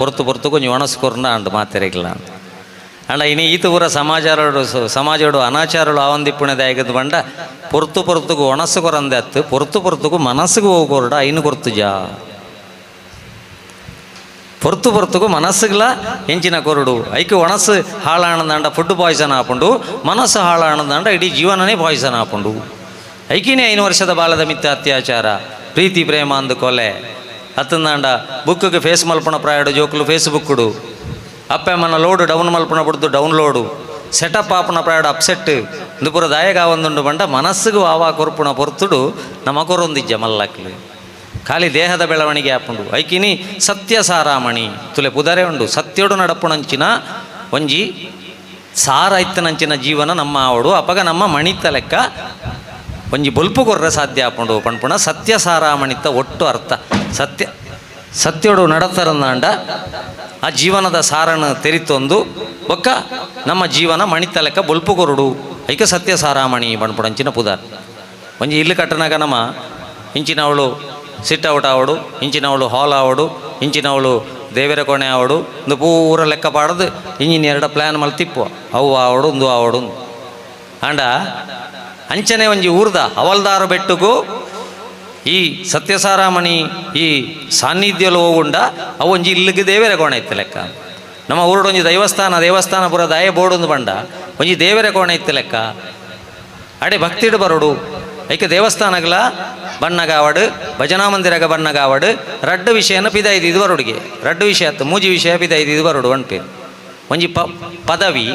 ಪೊರ್ತು ಪೊರ್ತು ಕೊಂಚ ಒಣಸ್ಕೊರ್ನ ಅಂಡು ಮಾತೆರೆಗಿಲ್ಲ ಅಂಡ ಇನಿ ಈತ ಪೂರ ಸಮಾಚಾರಡು ಸಮಾಜಡು ಅನಾಚಾರಗಳು ಆವಂದಿಪ್ಪುಣದ ಆಗದು ಬಂಡ ಪೊರ್ತು ಪೊರ್ತುಗು ಒಣಸು ಕೊರಂದೆ ಅತ್ತು, ಪೊರ್ತು ಪೊರ್ತುಗು ಮನಸ್ಸಿಗೆ ಹೋಗೋರ್ಡ ಐನು ಕೊರ್ತು ಜಾ. ಪೊರ್ತು ಪೊರ್ತುಗು ಮನಸ್ಸುಗಳ ಹೆಂಚಿನ ಕೊರಡು. ಐಕೆ ಒಣಸು ಹಾಳಾಣದಂಡ ಫುಡ್ ಪಾಯ್ಸನ್ ಹಾಕೊಂಡು ಮನಸ್ಸು ಹಾಳಾಣದಂಡ ಇಡೀ ಜೀವನನೇ ಪಾಯ್ಸನ್ ಹಾಕೊಂಡು ಐಕಿನೇ ಐನು ವರ್ಷದ ಬಾಲದ ಮಿತ್ತ ಅತ್ಯಾಚಾರ, ಪ್ರೀತಿ ಪ್ರೇಮ ಅಂದು ಕೊಲೆ. ಹತ್ತಂದಾಂಡ బుక్కి ಫೇಸ್ ಮಲ್ಪಣ ಪ್ರಾಯಡು ಜೋಕುಲು ಅಪ್ಪ ಮನ ಲೋಡು ಡೌನ್ ಮಲ್ಪಣ ಬಿಡ್ದು ಡೌನ್ಲೋಡು ಸೆಟಪ್ ಆಪನ ಪ್ರಾಯಡು ಅಪ್ಸೆಟ್ ಇಂದು ಪೂರ ದಾಯಗ ಒಂದುಂಡು ಬಂಡ, ಮನಸ್ಸಿಗೂ ಆವಾ ಕೊರ್ಪುಣ ಪೊರ್ತುಡು ನಮ್ಮ ಕೊರೊಂದಿಜ್ಜ ಮಲ್ಲಕ್ಲಿ. ಖಾಲಿ ದೇಹದ ಬೆಳವಣಿಗೆ ಆಪುಂಡು. ಐಕಿನಿ ಸತ್ಯ ಸಾರಾಮಣಿ. ತುಲೆ ಪುದರೆ ಉಂಡು. ಸತ್ಯಡು ನಡಪುಣಂಚಿನ ಒಂಜಿ ಸಾರ ಇತ್ತನಂಚಿನ ಜೀವನ ನಮ್ಮ ಆವಡು. ಅಪಗ ನಮ್ಮ ಮಣಿತ ಲೆಕ್ಕ ಒಂಜಿ ಬಲ್ಪು ಕೊರ್ರೆ ಸಾಧ್ಯ ಆಪುಂಡು ಪಣ್ಪುಣ ಸತ್ಯ ಸಾರಾಮಣಿತ ಒಟ್ಟು ಅರ್ಥ. ಸತ್ಯ, ಸತ್ಯೋಡು ನಡತರಂದಾಂಡ ಆ ಜೀವನದ ಸಾರನ ತೆರಿತೊಂದು. ಒಕ್ಕ ನಮ್ಮ ಜೀವನ ಮಣಿತಲೆಕ್ಕ ಬಲ್ಪು ಕೊರುಡು. ಐಕ ಸತ್ಯ ಸಾರಾಮಣಿ ಪಣ್ಪುಣಂಚಿನ ಪುದಾರ್. ಒಂಜಿ ಇಲ್ಲಿ ಕಟ್ಟನಾಗ ನಮ್ಮ ಇಂಚಿನವಳು ಸಿಟ್ ಔಟ್ ಆವಡು, ಇಂಚಿನವಳು ಹಾಲ್ ಆವಡು, ಇಂಚಿನವಳು ದೇವರ ಕೋಣೆ ಆವಡು ಒಂದು ಪೂರ ಲೆಕ್ಕ ಪಾಡದು ಇಂಜಿನ ಎರಡು ಪ್ಲ್ಯಾನ್ ಮಲ್ತಿಪ್ಪು ಅವು ಆವಡು ಒಂದು ಆವಡು. ಅಂಡ ಅಂಚನೆ ಒಂಜಿ ಊರ್ದ ಹವಲ್ದಾರ ಬೆಟ್ಟಗೂ ಈ ಸತ್ಯಸಾರಾಮಣಿ ಈ ಸಾನ್ನಿಧ್ಯಲು ಹೋಗುಂಡ ಅವೊಂಜಿ ಇಲ್ಲಿಗೆ ದೇವರ ಕೋಣೆ ಇತ್ತು ಲೆಕ್ಕ. ನಮ್ಮ ಊರುಡು ಒಂಜಿ ದೇವಸ್ಥಾನ ದೇವಸ್ಥಾನ ಪುರ ದಯ ಬೋರ್ಡೊಂದು ಬಂಡ. ಒಂಜಿ ದೇವರ ಕೋಣೆ ಇತ್ತು ಲೆಕ್ಕ. ಅಡೆ ಭಕ್ತಿಡು ಬರೋಡು. ಐಕೆ ದೇವಸ್ಥಾನಗಳ ಬಣ್ಣಗಾವಡು ಭಜನಾ ಮಂದಿರಗ ಬಣ್ಣಗಾವಡು, ರಡ್ಡು ವಿಷಯನ ಪಿದಾಯ್ದು ಇದು ಬರೋಡಿಗೆ. ರಡ್ಡು ವಿಷಯ ಅತ್ತು ಮೂಜಿ ವಿಷಯ ಪಿದಾಯ್ದು ಇದು ಬರೋಡು ಒಂಜಿ ಪ, ಪದವಿ,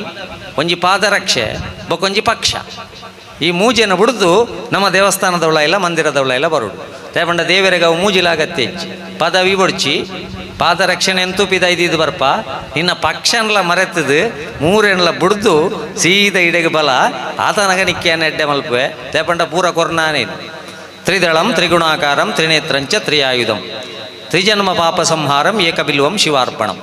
ಒಂಜಿ ಪಾದರಕ್ಷೆ ಬೊಕ್ಕೊಂಜಿ ಪಕ್ಷ. ಈ ಮೂಜೆಯನ್ನು ಬಿಡ್ದು ನಮ್ಮ ದೇವಸ್ಥಾನದವಳ ಇಲ್ಲ ಮಂದಿರದವಳ ಇಲ್ಲ ಬರೋಡು. ತೇಪಂಡ ದೇವರಿಗೆ ಮೂಜಿಲಾಗತ್ತೆ ಪದವಿ ಬೊಡ್ಚಿ. ಪಾದರಕ್ಷಣೆ ಎಂತೂಪಿದ ಇದ್ದಿದ್ದು ಬರ್ಪ? ನಿನ್ನ ಪಕ್ಷನ್ಲ ಮರೆತದು ಮೂರೆನ್ಲ ಬಿಡ್ದು ಸೀದ ಇಡೆಗೆ ಬಲ. ಆತನಗ ನಿಕ್ಕಿಯನ್ನು ಎಡ್ಡೆ ಮಲ್ಪುವೆ. ತೇಪಂಡ ಪೂರ ಕೊರ್ನಾನೇನು ತ್ರಿದಳಂ, ತ್ರಿಗುಣಾಕಾರಂ ತ್ರಿನೇತ್ರಂಚ ತ್ರಿಯಾಯುಧಂ. ತ್ರಿಜನ್ಮ ಪಾಪ ಸಂಹಾರಂ ಏಕಬಿಲ್ವಂ ಶಿವಾರ್ಪಣಂ.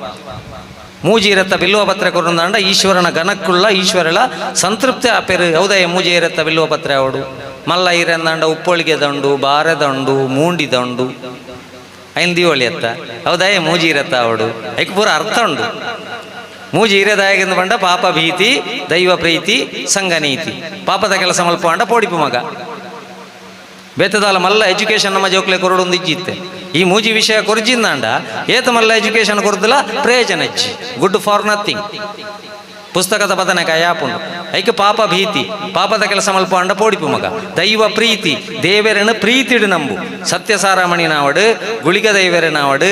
ಮೂಜಿರತ್ತ ಬಿಲ್ವಪತ್ರೆ ಕೊರಂದಾಂಡ ಈಶ್ವರನ ಗನಕ್ಕುಳ್ಳ ಈಶ್ವರಳ ಸಂತೃಪ್ತಿ ಆಪೇರು ಇರತ್ತ ಮೂಜಿರತ್ತ ಬಿಲ್ವಪತ್ರೆ ಅವಡು ಮಲ್ಲ ಇರಂದಾಂಡ ಉಪ್ಪೊಳಿಗೆ ದಂಡು, ಬಾರೆ ದಂಡು, ಮೂಂಡಿ ದಂಡು. ಐನ್ ದಿವಳಿ ಅತ್ತ. ಹೌದಾಯ ಮೂಜಿ ಇರತ್ತ ಅವಡು ಐಕ್ ಪೂರ ಅರ್ಥ ಉಂಡು. ಮೂಜಿ ಇರದಾಯಗಿಂದ ಬಂಡ ಪಾಪ ಭೀತಿ, ದೈವ ಪ್ರೀತಿ ಸಂಘನೀತಿ ಪಾಪದ ಕೆಲಸ ಮಲ್ಪ ಪೋಡಿಪು ಮಗ. ಬೇತದಾಲ ಮಲ್ಲ ಎಜುಕೇಶನ್ ನಮ್ಮ ಜೋಕ್ಲೆ ಕೊರಡೊಂದು ಇಜ್ಜಿತ್ತೆ. ಈ ಮೂಜಿ ವಿಷಯ ಕೊರ್ಜಿಂದಾಂಡ ಏತ ಮಲ್ಲ ಎಜುಕೇಶನ್ ಕೊರ್ದಿಲ್ಲ ಪ್ರಯೋಜನ ಹೆಚ್ಚಿ ಗುಡ್ ಫಾರ್ ನಥಿಂಗ್ ಪುಸ್ತಕದ ಬದನೆ ಯಾಪುಂಡು ಐಕೆ ಪಾಪ ಭೀತಿ, ಪಾಪದ ಕೆಲಸ ಮಲ್ಪ ಅಂಡ ಪೋಡಿಪು ಮಗ. ದೈವ ಪ್ರೀತಿ, ದೇವರನ ಪ್ರೀತಿಡು ನಂಬು. ಸತ್ಯಸಾರಾಮಣಿ ನಾವಡು, ಗುಳಿಗ ದೈವರ ನಾವಡು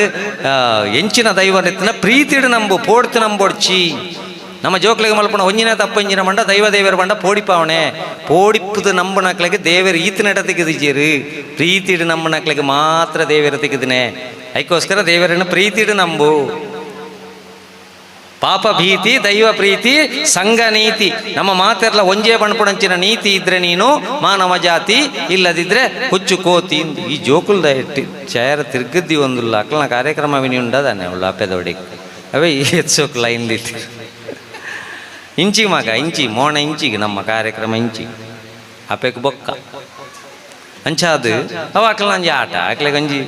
ಎಂಚಿನ ಪ್ರೀತಿ ಪ್ರೀತಿಡು ನಂಬು, ಪೋಡ್ತು ನಂಬೊಡ್ಚಿ. ನಮ್ಮ ಜೋಕ್ಲಿಗೆ ಮಲ್ಪಣ ಒಂಜಿನ ತಪ್ಪಂಜಿನ ಮಂಡ, ದೈವ ದೇವರ ಬಂಡ ಪೋಡಿಪಾವಣೆ ಪೋಡಿಪ್ಪುದು ನಂಬನಕ್ಲಿಗೆ ದೇವರ ಈತಿ ನಟ ತೆಗೆದಿದ್ದೀರು ಪ್ರೀತಿಡು ನಂಬನಕ್ಲಿಗೆ ಮಾತ್ರ ದೇವರ ತೆಗೆದಿನೆ. ಅದಕ್ಕೋಸ್ಕರ ದೇವರನ್ನು ಪ್ರೀತಿಡು ನಂಬು. ಪಾಪ ಭೀತಿ, ದೈವ ಪ್ರೀತಿ, ಸಂಘ ನೀತಿ. ನಮ್ಮ ಮಾತೆಲ್ಲ ಒಂಜೇ ಬಣ್ಪುಣಂಚಿನ ನೀತಿ ಇದ್ರೆ ನೀನು ಮಾನವ ಜಾತಿ, ಇಲ್ಲದಿದ್ರೆ ಹುಚ್ಚು ಕೋತಿ ಈ ಜೋಕುಲ್ದ ಚೇರ ತಿರ್ಗದ್ದಿ ಒಂದು ಅಕ್ಲನ ಕಾರ್ಯಕ್ರಮ ವಿನಿ ಉಂಡದಾನೆ ಅವಳು ಅಪ್ಪೆದೊಡಿಗೆ ಅವೇ ಈ ಹೆಚ್ಚೋಕ್ ಲೈನ್ ಇಂಚಿ ಮಗ ಇಂಚಿ ಮೋಣ ಇಂಚಿಗೆ, ನಮ್ಮ ಕಾರ್ಯಕ್ರಮ ಇಂಚಿ ಅಪೇಕ್ ಬೊಕ್ಕ. ಅಂಚಾದು ಅವ ಅಕ್ಲ ಅಂಜಿ ಆಟ ಅಕ್ಲೆ ಗಂಜಿ,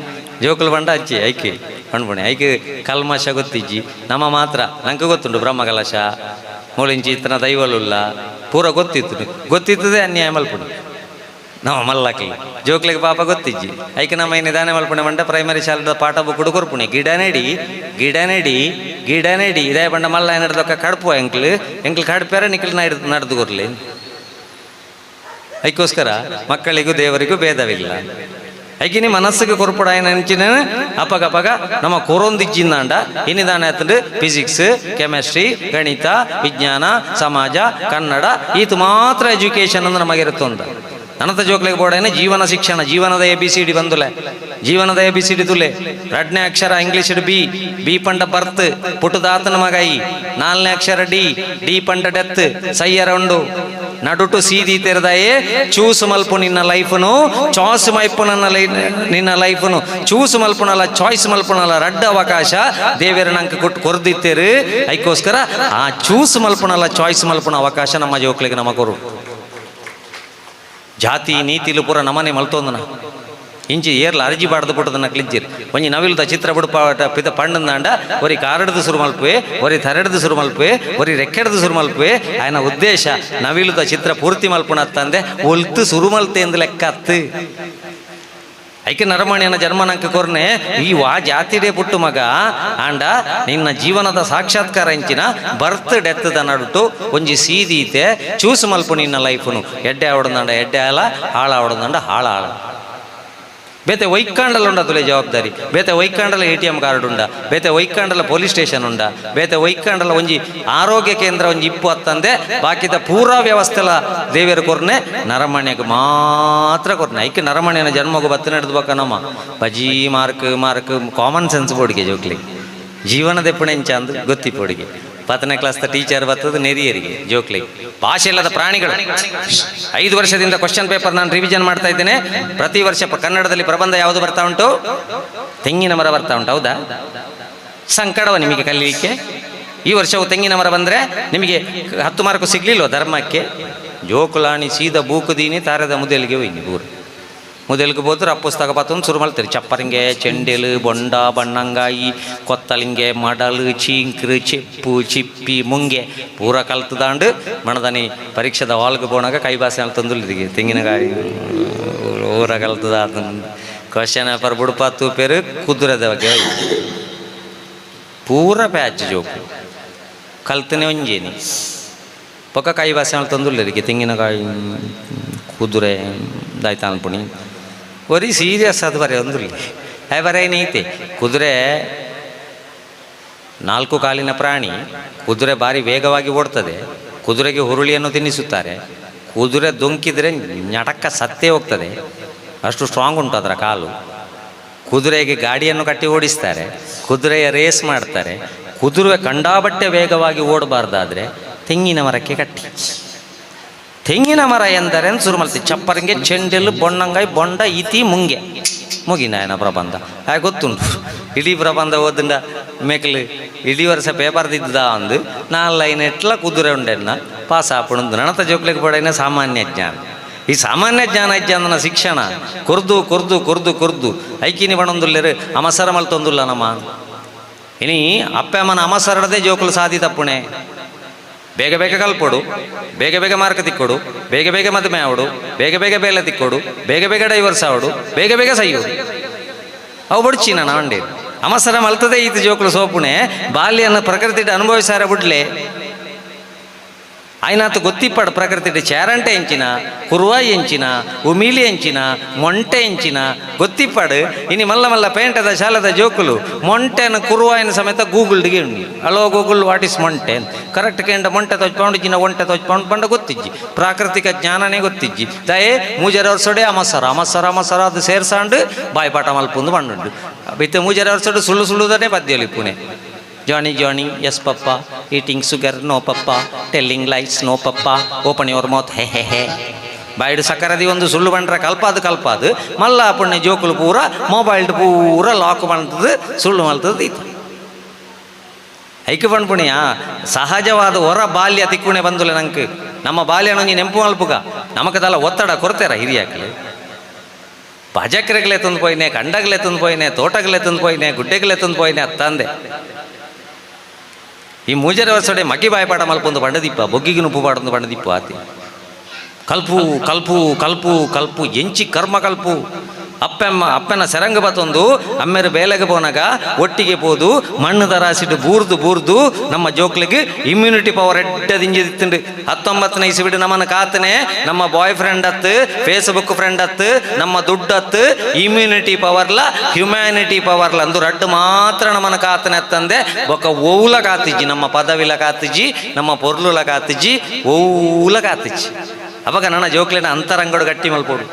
ಜೋಕುಲು ಬಂಡ ಹಚ್ಚಿ, ಐಕೆ ಅಣ್ಬಣೆ ಐಕೆ ಕಲ್ಮಶ ಗೊತ್ತಿಜ್ಜಿ. ನಮ್ಮ ಮಾತ್ರ, ನಂಗೆ ಗೊತ್ತುಂಡು ಬ್ರಹ್ಮ ಕಲಶ ಮೂಳಿಂಚಿ ಇತ್ತನ ದೈವಲುಲ್ಲ, ಪೂರ ಗೊತ್ತಿತ್ತು, ಗೊತ್ತಿತ್ತದೆ ಅನ್ಯಾಯ ಮಲ್ಪುಡು ನಮ್ಮ ಮಲ್ಲಕ್ಲಿ ಜೋಕ್ಲಿಗೆ ಪಾಪ ಗೊತ್ತಿಜ್ಜಿ. ಐಕೆ ನಮ್ಮ ನಿಧಾನ ಮಲ್ಪುಣೆ ಮಂಡ ಪ್ರೈಮರಿ ಶಾಲೆದ ಪಾಠ ಬುಕ್ ಕೊರ್ಪುಣೆ ಗಿಡ ನೆಡಿ ಗಿಡ ನೆಡಿ ಗಿಡ ನೆಡಿ ಇದೇ ಬಂಡ ಮಲ್ಲ ನಡೆದೊಕ್ಕ ಕಡ್ಪು ಎಂಕ್ಲು. ಎಂಕ್ಲು ಕಡಪ್ಯಾರ ನಿಕ್ಲು ನಡ್ ನಡೆದು ಕೊರ್ಲಿ ಐಕೋಸ್ಕರ ಮಕ್ಕಳಿಗೂ ದೇವರಿಗೂ ಭೇದವಿಲ್ಲ. ಐಕಿನಿ ಮನಸ್ಸಿಗೆ ಕೊರ್ಪುಡ ನೆಂಚಿನ ಅಪಗ ಅಪಗ ನಮ್ಮ ಕೊರೊಂದಿಜ್ಜಿಂದಾಂಡ. ಇನ್ನಿದಾನೆ ಆತಂಡು ಫಿಸಿಕ್ಸ್ ಕೆಮಿಸ್ಟ್ರಿ ಗಣಿತ, ವಿಜ್ಞಾನ, ಸಮಾಜ, ಕನ್ನಡ, ಈತು ಮಾತ್ರ ಎಜುಕೇಶನ್ ಅಂದ್ರೆ ನಮಗಿರುತ್ತೊಂದ. ಅನಂತ ಜೋಕ್ಲಿಗೆ ಬೋರ್ಡೇನೆ ಜೀವನ ಶಿಕ್ಷಣ, ಜೀವನದ ಎ ಬಿ ಸಿ ಡಿ ಬಂದುಲೆ. ಜೀವನದ ಎ ಬಿ ಸಿ ಡಿ ತುಲೆ ಎರಡನೇ ಅಕ್ಷರ ಇಂಗ್ಲಿಷ್ ಬಿ ಬಿ ಪಂಡ ಬರ್ತ್, ಪುಟದಾತನ ಮಗ. ಐ ನಾಲ್ನೇ ಅಕ್ಷರ ಡಿ ಡಿ ಪಂಡ ಡೆತ್ ಸೈ ಅರೌಂಡು ನಡುಟು ಸೀದಿ ತೆರೆದಾಯೇ, ಚೂಸ್ ಮಲ್ಪು ನಿನ್ನ ಲೈಫ್ನು ಚಾಯ್ಸ್ ಮಲ್ಪು ನನ್ನ ಲೈ, ನಿನ್ನ ಲೈಫ್ನು, ಚೂಸ್ ಮಲ್ಪುನಲ್ಲ ಚಾಯ್ಸ್ ಮಲ್ಪುನಲ್ಲ ರಡ್ಡ ಅವಕಾಶ. ದೇವರ ನಂಕ ಕೊಟ್ಟು ಕೊರ್ದಿತ್ತೇರು. ಅದಕ್ಕೋಸ್ಕರ ಆ ಚೂಸ್ ಮಲ್ಪುನಲ್ಲ ಚಾಯ್ಸ್ ಮಲ್ಪುನ ಅವಕಾಶ ನಮ್ಮ ಜೋಕ್ಲಿಗೆ ಕೊರು ಜಾತಿ ನೀತಿಲು ಪೂರ ನಮನೆ ಮಲ್ತೊಂದನ. ಇಂಚಿ ಏರ್ಲ ಅರ್ಜಿ ಬಾಡ್ದು ಬಿಟ್ಟದನ್ನ ಕ್ಲಿಂಚಿರ್. ಒಂಜಿ ನವಿಲ್ದ ಚಿತ್ರ ಬಿಡುಪ ಪಿತ ಪಣ್ಣಂದಾಂಡ ಒರಿ ಕಾರಡದು ಸುರು ಮಲ್ಪುವೆ, ಒರಿ ತರಡದು ಸುರು ಮಲ್ಪುವೆ, ಒರಿ ರೆಕ್ಕೆಡ್ದು ಸುರು ಮಲ್ಪುವೆ. ಆಯ್ನ ಉದ್ದೇಶ, ನವಿಲುದ ಚಿತ್ರ ಪೂರ್ತಿ ಮಲ್ಪುಣತ್ತಂದೆ, ಒಲ್ತು ಸುರು ಮಲ್ತೆ ಎಂದು ಲೆಕ್ಕ ಅತ್ತು ಐಕೆ ನರಮಣಿಯನ ಜನ್ಮನಂಕ ಕೊರ್ನೆ, ಈ ವಾ ಜಾತಿಡೆ ಪುಟ್ಟು ಮಗ. ಆಂಡ, ನಿನ್ನ ಜೀವನದ ಸಾಕ್ಷಾತ್ಕಾರ ಇಂಚಿನ ಬರ್ತ್ ಡೆತ್ ನಡುಟು, ಒಂಜಿ ಸೀದೀತೆ ಚೂಸ್ ಮಲ್ಪು ನಿನ್ನ ಲೈಫ್ನು. ಎಡ್ಡೆ ಆವಡದಂಡ, ಎಡ್ಡೆ ಆಲ, ಹಾಳ ಆವಡದಂಡ, ಹಾಳ ಆಳ ಬೇತೆ ವೈಕಾಂಡಲ ಉಂಡ ತುಲೆ ಜವಾಬ್ದಾರಿ. ಬೇತೆ ವೈಕಾಂಡಲ ಎ ಟಿ ಎಂ ಕಾರ್ಡ್ ಉಂಡ ಬೇತೆ ವೈಕಾಂಡಲ ಪೊಲೀಸ್ ಸ್ಟೇಷನ್ ಉಂಡ ಬೇತೆ ವೈಕಾಂಡಲ ಒಂಜಿ ಆರೋಗ್ಯ ಕೇಂದ್ರ ಒಂಜಿ ಇಪ್ಪು ಹತ್ತಂದೆ ಬಾಕಿದ ಪೂರಾ ವ್ಯವಸ್ಥೆಲ ದೇವಿಯರು ಕೊರ್ನೆ ನರಮಣ್ಯಗೆ ಮಾತ್ರ ಕೊರ್ನೆ. ಐಕೆ ನರಮಣ್ಯನ ಜನ್ಮಗು ಬತ್ತ ನಡೆದು ಬಕ್ಕ ನಮ್ಮ. ಬಜಿ, ಮಾರ್ಕ್ ಮಾರ್ಕ್ ಕಾಮನ್ ಸೆನ್ಸ್ ಬೋಡಿಗೆ ಜೋಕ್ಲಿ. ಜೀವನದ ಎಪ್ಪಣೆ ಅಂದು ಗೊತ್ತಿ ಪೋಡಿಗೆ. ಪತ್ತನೇ ಕ್ಲಾಸ್ದ ಟೀಚರ್ ಬರ್ತದ ನೆರಿಯರಿಗೆ, ಜೋಕ್ಲಿ. ಭಾಷೆ ಇಲ್ಲದ ಪ್ರಾಣಿಗಳು. ಐದು ವರ್ಷದಿಂದ ಕ್ವಶನ್ ಪೇಪರ್ ನಾನು ರಿವಿಷನ್ ಮಾಡ್ತಾ ಇದ್ದೇನೆ. ಪ್ರತಿ ವರ್ಷ ಕನ್ನಡದಲ್ಲಿ ಪ್ರಬಂಧ ಯಾವುದು ಬರ್ತಾ ಉಂಟು? ತೆಂಗಿನ ಮರ ಬರ್ತಾ ಉಂಟು, ಹೌದಾ? ಸಂಕಡವ ನಿಮಗೆ ಕಲಿಯಲಿಕ್ಕೆ ಈ ವರ್ಷವು ತೆಂಗಿನ ಮರ ಬಂದರೆ ನಿಮಗೆ ಹತ್ತು ಮಾರ್ಕು ಸಿಗ್ಲಿಲ್ವ ಧರ್ಮಕ್ಕೆ? ಜೋಕುಲಾಣಿ ಸೀದ ಬೂಕುದೀನಿ ತಾರದ ಮುದ್ದೆಲಿಗೆ ಹೋಗಿ ಊರು. ಮುದೆಲ್ಗೆ ಹೋದ್ರೆ ಆ ಪುಸ್ತಕ ಪತ್ತೊಂದು ಶುರು ಮಾಡ್ತಾರೆ. ಚಪ್ಪರಿಂಗೆ, ಚೆಂಡೆಲು, ಬೊಂಡ, ಬಣ್ಣಂಗಾಯಿ, ಕೊತ್ತಲಿಂಗೆ, ಮಡಲು, ಚೀಂಕ್ರು, ಚಿಪ್ಪು, ಚಿಪ್ಪಿ, ಮುಂಗೆ. ಪೂರ ಕಲ್ತದಾಂಡು ಮಣದನಿ ಪರೀಕ್ಷೆದ ಹಾಲ್ಗೆ போனாಗ ಕೈ ಬಾಸೆ ಅಲ್ಲಿ ತಂದುಲ್ಲಿಗೆ ತೆಂಗಿನಕಾಯಿ ಊರ ಕಲ್ತದ ಕ್ವಶನ್ ಪೇಪರ್ ಬುಡ್ಪಾತು ಪೇರು ಕುದುರೆದ ಬಗ್ಗೆ ಪೂರ ಪ್ಯಾಚ್ ಜೋಕು. ಕಲ್ತನೆ ಒಂಜೇನಿ. ಪಕ್ಕ ಕೈ ಭಾಷೆ ಅಲ್ಲಿ ತಂದುಲ್ಲಿರಿಗೆ ತೆಂಗಿನಕಾಯಿ ಕುದುರೆ, ದಾಯ್ತ ಅನ್ಪುಣಿ. ಒರಿ ಸೀರಿಯಸ್ ಅದು ಬರೀ ಐ ಹೇ ಬರೇ, ನೀತಿ. ಕುದುರೆ ನಾಲ್ಕು ಕಾಲಿನ ಪ್ರಾಣಿ, ಕುದುರೆ ಭಾರಿ ವೇಗವಾಗಿ ಓಡ್ತದೆ. ಕುದುರೆಗೆ ಹುರುಳಿಯನ್ನು ತಿನ್ನಿಸುತ್ತಾರೆ. ಕುದುರೆ ದುಂಕಿದ್ರೆ ನಟಕ್ಕ ಸತ್ತೇ ಹೋಗ್ತದೆ. ಅಷ್ಟು ಸ್ಟ್ರಾಂಗ್ ಉಂಟು ಅದರ ಕಾಲು. ಕುದುರೆಗೆ ಗಾಡಿಯನ್ನು ಕಟ್ಟಿ ಓಡಿಸ್ತಾರೆ. ಕುದುರೆಯ ರೇಸ್ ಮಾಡ್ತಾರೆ. ಕುದುರೆ ಕಂಡಾಬಟ್ಟೆ ವೇಗವಾಗಿ ಓಡಬಾರ್ದಾದರೆ ತೆಂಗಿನ ಮರಕ್ಕೆ ಕಟ್ಟಿ. ತೆಂಗಿನ ಮರ ಎಂದರೆ ಶುರು ಮಾಡ್ತೀವಿ. ಚಪ್ಪರಂಗೆ, ಚೆಂಡೆಲು, ಬೊಣ್ಣಂಗಾಯಿ, ಬೊಂಡ ಇತಿ ಮುಂಗೆ. ಮುಗಿನಾಯನ ಪ್ರಬಂಧ? ಹಾಗೆ ಗೊತ್ತುಂಟು. ಇಡೀ ಪ್ರಬಂಧ ಓದಿಂದ ಮೇಕಲು ಇಡೀ ವರ್ಷ ಪೇಪರ್ ತಿದ್ದ ಅಂದು ನಾಲ್ ಲೈನ್ ಎಟ್ಲ ಕುದುರೆ ಉಂಡೆನ್ನ ಪಾಸ್ ಆಪಣಂದು ನಣತ ಜೋಕ್ಲಿಕ್ಕೆ ಬಡೈನ ಸಾಮಾನ್ಯ ಜ್ಞಾನ. ಈ ಸಾಮಾನ್ಯ ಜ್ಞಾನ ಇಜ್ಜಾಂದನ ಶಿಕ್ಷಣ? ಕುರ್ದು, ಕೊರ್ದು ಕೊರ್ದು ಕೊರ್ದು. ಐಕಿನಿ ಬಣಂದುಲ್ಲೇರು ಅಮಸರ ಮಲ್ತೊಂದುಲ್ಲ ನಮ್ಮ ಇನಿ ಅಪ್ಪಮ್ಮನ ಅಮಸರಡದೆ ಜೋಕುಲು ಸಾಧಿ ತಪ್ಪುಣೆ. ಬೇಗ ಬೇಗ ಕಲ್ಪೊಡು ಬೇಗ ಬೇಗ ಮಾರ್ಕ ತಿಕ್ಕೊಡು. ಬೇಗ ಬೇಗ ಮದುವೆ ಆವಡು. ಬೇಗ ಬೇಗ ಬೇಲೆ ತಿಕ್ಕೊಡು. ಬೇಗ ಬೇಗ ಡೈವರ್ಸ್ ಆವಡು. ಬೇಗ ಬೇಗ ಸೈಯೋಡು ಅವು ಬಡ್ಚಿ ನಾನು ಅಂಡೆ ಅಮಸರ ಮಲ್ತದೆ ಈತ ಜೋಕುಲು ಸೋಪುಣೆ. ಬಾಲ್ಯನ ಪ್ರಕೃತಿ ಅನುಭವಿಸಾರ ಬಿಡ್ಲೆ. ಆಯ್ನಾತು ಗೊತ್ತಿಪ್ಪಡು ಪ್ರಕೃತಿ ಚೇರಂಟೆ ಎಂಚಿನ ಕುರುವಾಯಿ ಎಂಚಿನ ಉಮಿಲಿ ಎಂಚಿನ ಮೊಂಟೆ ಎಂಚಿನ ಗೊತ್ತಿಪ್ಪಡು. ಇನಿ ಮಲ್ಲ ಮಲ್ಲ ಪೇಂಟದ ಶಾಲದ ಜೋಕುಲು ಮೊಂಟೆನ ಕುರುವಾಯಿನ ಸಮೇತ ಗೂಗುಲ್ಡಿಗೆ ಉಂಡು ಅಲೋ ಗೂಗುಲ್, ವಾಟ್ ಇಸ್ ಮೊಂಟೆ ಕರೆಕ್ಟ್ ಕೆಂಡ ಮೊಂಟೆ ತೊಚ್ಕೊಂಡು ಜಿನ ಒಂಟೆ ತೊಚ್ಕೊಂಡು ಪಂಡ ಗೊತ್ತಿಜ್ಜಿ. ಪ್ರಾಕೃತಿಕ ಜ್ಞಾನನೇ ಗೊತ್ತಿಜ್ಜಿ. ದಯೆ ಮೂಜರ ವರ್ಷಡೆ ಅಮಸರ ಅಮಸರ ಅಮಸರ ಅದು ಸೇರ್ಸಾಂಡು ಬಾಯ್ಪಾಠ ಮಲ್ಪೊಂದು ಬಂಡುಂಡು ಬಿತ್ತೆ ಮೂಜರ ವರ್ಷಡು ಸುಳ್ಳು ಸುಳ್ಳುದನೆ ಪದ್ಯಲಿ Pune Johny Johny yes papa eating sugar no papa telling lights no papa open your mouth ha ha ha ಬಾಯ್ಡು ಸಕ್ಕರದಿ ಒಂದು ಸುಳ್ಳು ಬಂಡ್ರೆ ಕಲ್ಪಾದು ಕಲ್ಪಾದು ಮಲ್ಲ ಪುಣ್ಯ ಜೋಕುಲು ಪೂರ ಮೊಬೈಲ್ಡ್ ಪೂರ ಲಾಕ್ ಮಾಡ್ತದೆ ಸುಳ್ಳು ಮಲ್ತದ ಇತ್ತು ಐಕೆ ಪಣ್ಪುಣಿಯ ಸಹಜವಾದ ಹೊರ ಬಾಲ್ಯ ತಿಕ್ಕುಣೆ ಬಂದುಲೆ ನಂಗೆ ನಮ್ಮ ಬಾಲ್ಯ ನಂಗೆ ನೆಂಪು ಮಲ್ಪುಗ ನಮಗದಲ್ಲ ಒತ್ತಡ ಕೊರತೆರ ಹಿರಿಯಾಕಲಿ ಭಜಕ್ರೆಗಳೇ ತಂದು ಪೋಯ್ನೆ ಕಂಡಗಳೇ ತಂದು ಪೋಯ್ನೆ ತೋಟಗಳೇ ತಂದು ಪೋಯ್ನೆ ಗುಡ್ಡೆಗಳೇ ತಂದು ಪೋಯ್ನೆ ಅತ್ತಂದೆ ಈ ಮೂಜರ ವರ್ಷಡೆ ಮಗಿ ಬಾಯ್ಪಾಟ ಮಲ್ಪೊಂದು ಬಂಡದಿಪ್ಪ ಬೊಗ್ಗಿಗಿನ ಉಪ್ಪು ಬಂಡದಿಪ್ಪ ಆತಿ. ಕಲ್ಪು ಕಲ್ಪು ಕಲ್ಪು ಕಲ್ಪು, ಎಂಚಿ ಕರ್ಮ ಕಲ್ಪು. ಅಪ್ಪೆಮ್ಮ ಅಪ್ಪನ ಸರಂಗ ಬತ್ತೊಂದು ಅಮ್ಮರು ಬೇಲೆಗೆ ಪೋನಾಗ ಒಟ್ಟಿಗೆ ಪೋದು ಮಣ್ಣು ದರಾಸಿಟ್ಟು ಬೂರ್ದು ಬೂರ್ದು, ನಮ್ಮ ಜೋಕ್ಲಿಗೆ ಇಮ್ಯುನಿಟಿ ಪವರ್ ಎಡ್ಡದಿಂಜಿತ್ತಿಂಡು ಹತ್ತೊಂಬತ್ತನೇ ಇಸಿಬಿಟ್ಟು ನಮ್ಮನ್ನು ಕಾತನೆ, ನಮ್ಮ ಬಾಯ್ ಫ್ರೆಂಡ್ ಅತ್ತು ಫೇಸ್ಬುಕ್ ಫ್ರೆಂಡ್ ಅತ್ತು, ನಮ್ಮ ದುಡ್ಡು ಪವರ್ ಇಮ್ಯುನಿಟಿ ಪವರ್ಲ ಹ್ಯುಮ್ಯಾನಿಟಿ ಪವರ್ಲ ಅಂದು ರಡ್ಡು ಮಾತ್ರ ನಮ್ಮನ್ನು ಕಾತನೆ ಅತ್ತಂದೆ ಬೊಕ್ಕ ಓವುಲ ಕಾತಿಜ್ಜಿ, ನಮ್ಮ ಪದವಿಲ ಕಾತಿಜ್ಜಿ, ನಮ್ಮ ಪೊರ್ಲುಲ ಕಾತಿಜ್ಜಿ, ಓವುಲ ಕಾತಿಜ್ಜಿ. ಅವಾಗ ನನ್ನ ಜೋಕ್ಲಿನ ಅಂತರಂಗಡು ಗಟ್ಟಿ ಮಲ್ಪೋಡು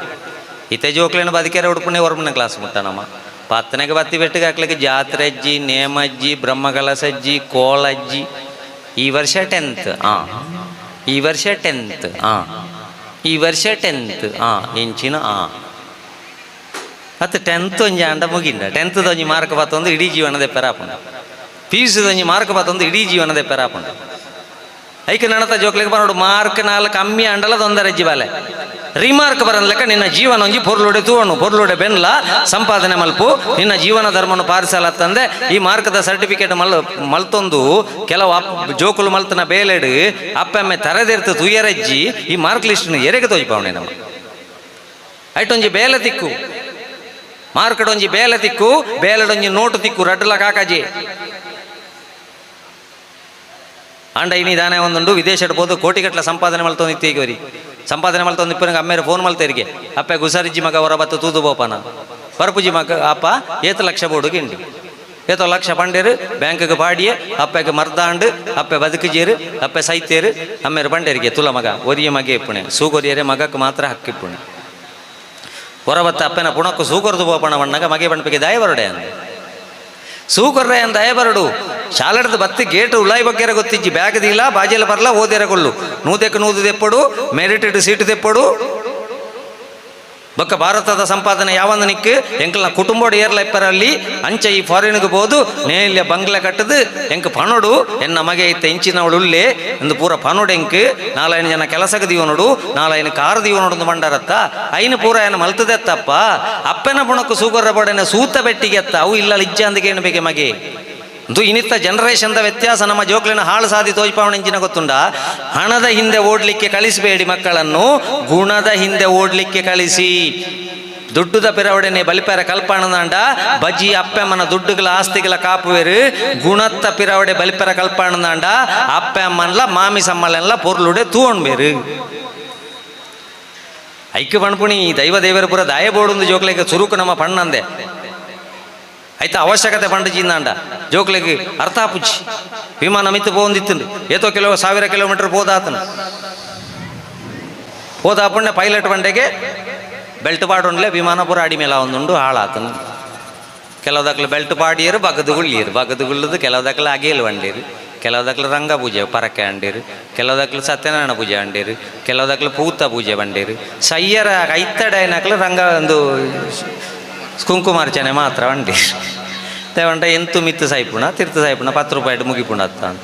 ಇತ್ತೆ ಬದುಕೇರ ಬದುಕೆರೆ ಹುಡ್ಕೊಂಡೆ ಹೊರಮನೆ ಕ್ಲಾಸ್ ಮುಟ್ಟನಮ್ಮ ಪತ್ತನೆಗೆ ಬತ್ತಿ ಬೆಟ್ಟಿಗೆ ಹಾಕ್ಲಿಕ್ಕೆ ಜಾತ್ರೆ ಅಜ್ಜಿ ನೇಮಜ್ಜಿ ಬ್ರಹ್ಮಕಲಸಜ್ಜಿ ಕೋಲಜ್ಜಿ ಈ ವರ್ಷ ಟೆಂತ್ ಆ. ಈ ವರ್ಷ ಟೆಂತ್ ಆ. ಈ ವರ್ಷ ಟೆಂತ್ ಆ. ಇಂಚಿನ ಆ. ಮತ್ತು ಟೆಂತ್ ಒಂಜಿ ಅಂಡ ಮುಗಿಂದ. ಟೆಂತ್ ದೊಂಜಿ ಮಾರ್ಕ್ ಬತ್ತೊಂದು ಇಡೀ ಜೀವನದ ಪೆರಾಪುಂಡ ಪಿ ಯು ದೊಂಜಿ ಮಾರ್ಕ್ ಬತ್ತೊಂದು ಇಡೀ ಜೀವನದ ಪೆರಾಪುಂಡ ಐಕೆ ನಡತ ಜೋಕ್ಲಿಗೆ ಬರೋಡು, ಮಾರ್ಕ್ ನಾಲ್ಕು ಕಮ್ಮಿ ಅಂಡಲ ತೊಂದರೆ ಬಾಲೆ. ರಿಮಾರ್ಕ್ ಬರನ್ಲೆಕ್ಕ ನಿನ್ನ ಜೀವನ ಒಂಜಿ ಪೊರ್ಲುಡೆ ತೂವಣ್ಣು, ಪೊರ್ಲುಡೆ ಬೆನ್ಲ ಸಂಪಾದನೆ ಮಲ್ಪು. ನಿನ್ನ ಜೀವನ ಧರ್ಮನು ಪಾರಿಸಲತ್ತಂದೆ ಈ ಮಾರ್ಕದ ಸರ್ಟಿಫಿಕೇಟ್ ಮಲ್, ಮಲ್ತೊಂದು ಕೆಲವು ಜೋಕುಲು ಮಲ್ತನ ಬೇಲೆಡು ಅಪ್ಪಮ್ಮೆ ತರದಿರ್ತು ತುಯ್ಯರಜ್ಜಿ, ಈ ಮಾರ್ಕ್ ಲಿಸ್ಟ್ ಎರೆಗೆ ತೋಜಿಪಾವಣೆ ನಮ್ಮ ಐಟೊಂಜಿ ಬೇಲೆ ತಿಕ್ಕು. ಮಾರ್ಕಡೊಂಜಿ ಬೇಲೆ ತಿಕ್ಕು, ಬೇಲೆಡೊಂಜಿ ನೋಟು ತಿಕ್ಕು, ರಡ್ಲ ಕಾಕಾಜಿ. ಅಂಡ ಇನಿ ದಾನೆ ಒಂದುಂಡು. ವಿದೇಶಡ್ ಇಡ್ಬೋದು ಕೋಟಿಗಟ್ಟಲೆ ಸಂಪಾದನೆ ಮಲ್ತೊಂದು ಇತ್ತೀಗವರಿ ಸಂಪಾದನೆ ಮಲ್ತೊಂದು ಇಪ್ಪನಿಗೆ ಅಮ್ಮೇರು ಫೋನ್ ಮಲ್ತೇರಿಗೆ ಅಪ್ಪೆ ಗುಸಾರಿಜ್ಜಿ ಮಗ ಹೊರ ಬತ್ತು ತೂದು ಬೋಪನ ಪರಪುಜಿ ಮಗ, ಅಪ್ಪ, ಏತ ಲಕ್ಷ ಬೋಡು ಗಿಂಡಿ ಏತೋ ಲಕ್ಷ ಪಂಡೇರು ಬ್ಯಾಂಕ್ಗೆ ಪಾಡಿಯೇ, ಅಪ್ಪಗೆ ಮರ್ದಾಂಡು, ಅಪ್ಪೆ ಬದುಕುಜೀರು, ಅಪ್ಪೆ ಸೈತೇರು ಅಮ್ಮೇರು ಪಂಡೇರಿಗೆ ತುಲ ಮಗ. ಒರಿಯ ಮಗೆ ಇಪ್ಪಣೆ. ಸೂಗೊರಿಯರೆ ಮಗಕ್ಕೆ ಮಾತ್ರ ಹಕ್ಕಿಪ್ಪಣೆ. ಹೊರಬತ್ತ ಅಪ್ಪನ ಪುಣಕ್ಕೂ ಸೂಕೊರ್ದು ಬೋಪಣ ಮಣ್ಣಾಗ ಮಗೆ ಬಣ್ಣಪಿಗೆ ದಯ ಬರಡೆ ಅಂದ. ಸೂಕೊರ್ರೆ ಅಂದ ದಯ ಬರಡು. ಶಾಲೆಡ್ದು ಬತ್ತಿ ಗೇಟ್ ಉಳಾಯಿ ಬಗ್ಗೆರ ಗೊತ್ತಿಜ್ಜಿ ಬ್ಯಾಗದಿಲ್ಲ ಬಾಜೆಲ್ಲ ಬರಲ್ಲ ಓದೆರೆಗೊಲ್ಲು ನೂದೆಕ್ ನೂದು ತೆಪ್ಪಡು ಮೆರಿಟೆಡ್ ಸೀಟ್ ತೆಪ್ಪಡು ಬಕ್ಕ ಭಾರತದ ಸಂಪಾದನೆ ಯಾವಂದ ನಿಕ್ಕು? ಎಂಕಲ್ನ ಕುಟುಂಬೋಡು ಏರ್ಲ ಇಪ್ಪರಲ್ಲಿ ಅಂಚ ಈ ಫಾರಿನ್ಗೆ ಬೋದು ನೇಲ್ಯ ಬಂಗ್ಲೆ ಕಟ್ಟದು. ಎಂಕ ಪಣೋಡು ಎನ್ನ ಮಗೆ ಇತ್ತ ಇಂಚಿನವಳು ಉಳ್ಳೆ ಎಂದು ಪೂರ ಪಣೋಡು ಎಂಕ್ ನಾಲೈನು ಜನ ಕೆಲಸಕ್ಕೆ ದೀವನೋಡು ನಾಲೈನು ಕಾರ್ ದೀವನೋಡು ಮಂಡರತ್ತ. ಐನು ಪೂರ ಏನ ಮಲ್ತದೆತ್ತಪ್ಪ? ಅಪ್ಪನ ಬುಣಕ್ಕು ಸೂಗರ ಬಡನೆ ಸೂತ ಬೆಟ್ಟಿಗೆ ಅತ್ತ ಅವು ಇಲ್ಲ ಇಜ್ಜ ಅಂದಿಗೆ ಏನು ಬೇಕೆ ಮಗೆ? ಇದು ಇನ್ನಿತ್ತ ಜನರೇಷನ್ದ ವ್ಯತ್ಯಾಸ ನಮ್ಮ ಜೋಕ್ಲಿನ ಹಾಳು ಸಾಧಿ ಇಂಜಿನ ಗೊತ್ತುಂಡ? ಹಣದ ಹಿಂದೆ ಓಡ್ಲಿಕ್ಕೆ ಕಳಿಸಬೇಡಿ ಮಕ್ಕಳನ್ನು, ಗುಣದ ಹಿಂದೆ ಓಡ್ಲಿಕ್ಕೆ ಕಳಿಸಿ. ದುಡ್ಡುದ ಪಿರವಡೆನೆ ಬಲಿಪೆರ ಕಲ್ಪಾಣದಾಂಡ ಬಜ್ಜಿ ಅಪ್ಪಮ್ಮನ ದುಡ್ಡುಗಳ ಆಸ್ತಿಗಳ ಕಾಪುವೆರು, ಗುಣತ್ತ ಪಿರವಡೆ ಬಲಿಪೆರ ಕಲ್ಪಾಣದಾಂಡ ಅಪ್ಪಮ್ಮನ್ಲ ಮಾಮಿ ಸಮ್ಮಲೆಲ್ಲ ಪೊರ್ಲುಡೆ ತೂವಣ್ಬೇರು. ಐಕ್ಯ ಪಣಪುಣಿ ದೈವ ದೇವರ ಪುರ ದಾಯ ಬೋಡುಂದು ಜೋಕ್ಲೆಗೆ ಸುರುಕು ನಮ್ಮ ಪಣ್ಣಂದೆ. ಆಯ್ತಾ? ಅವಶ್ಯಕತೆ ಪಂಡಿಜಿಂದಾಂಡ ಜೋಕ್ಲೆಗೆ ಅರ್ಥ ಆಪುಚ್ಚಿ ವಿಮಾನ ಮಿತ್ತು ಪೋಂದಿತ್ತು ಏತೋ ಕಿಲೋ ಸಾವಿರ ಕಿಲೋಮೀಟರ್ ಪೋದಾತನು ಪೋದಾಪುಣ್ಯ ಪೈಲಟ್ ಬಂಡೆಗೆ ಬೆಲ್ಟ್ ಪಾಡುಂಡ್ಲೆ ವಿಮಾನ ಪುರ ಅಡಿ ಮೇಲೆ ಒಂದುಂಡು ಹಾಳಾತನು ಕೆಲವುದಕ್ಲು ಬೆಲ್ಟ್ ಪಾಡಿಯರು ಬಗದು ಗುಳ್ಳಿಯರು ಕೆಲವು ಕೆಲವುದಕ್ಲು ಅಗೇಲು ಬಂಡೀರು. ಕೆಲವುದಕ್ಲು ರಂಗ ಪೂಜೆ ಪರಕೆ ಅಂಡೀರು. ಕೆಲವುದಕ್ಲು ಸತ್ಯನಾರಾಯಣ ಪೂಜೆ ಅಂಡೀರು. ಕೆಲವುದಕ್ಲು ಪೂತ ಪೂಜೆ ಬಂಡೀರು. ಸಯ್ಯರ ಐತಡೈನಕ್ಲು ರಂಗ ಒಂದು ಕುಂಕುಮಾರ್ಚನೆ ಮಾತ್ರ ಅಂಡೀರು ತೇವಂಟ ಎಂತು ಮಿತ್ತು ಸಾಯ್ಪುಣ ತಿರ್ತು ಸಾಯ್ಪುಣ ಪತ್ತು ರೂಪಾಯಿ ಮುಗಿಪುಣ ಅತ್ತ. ಅಂತ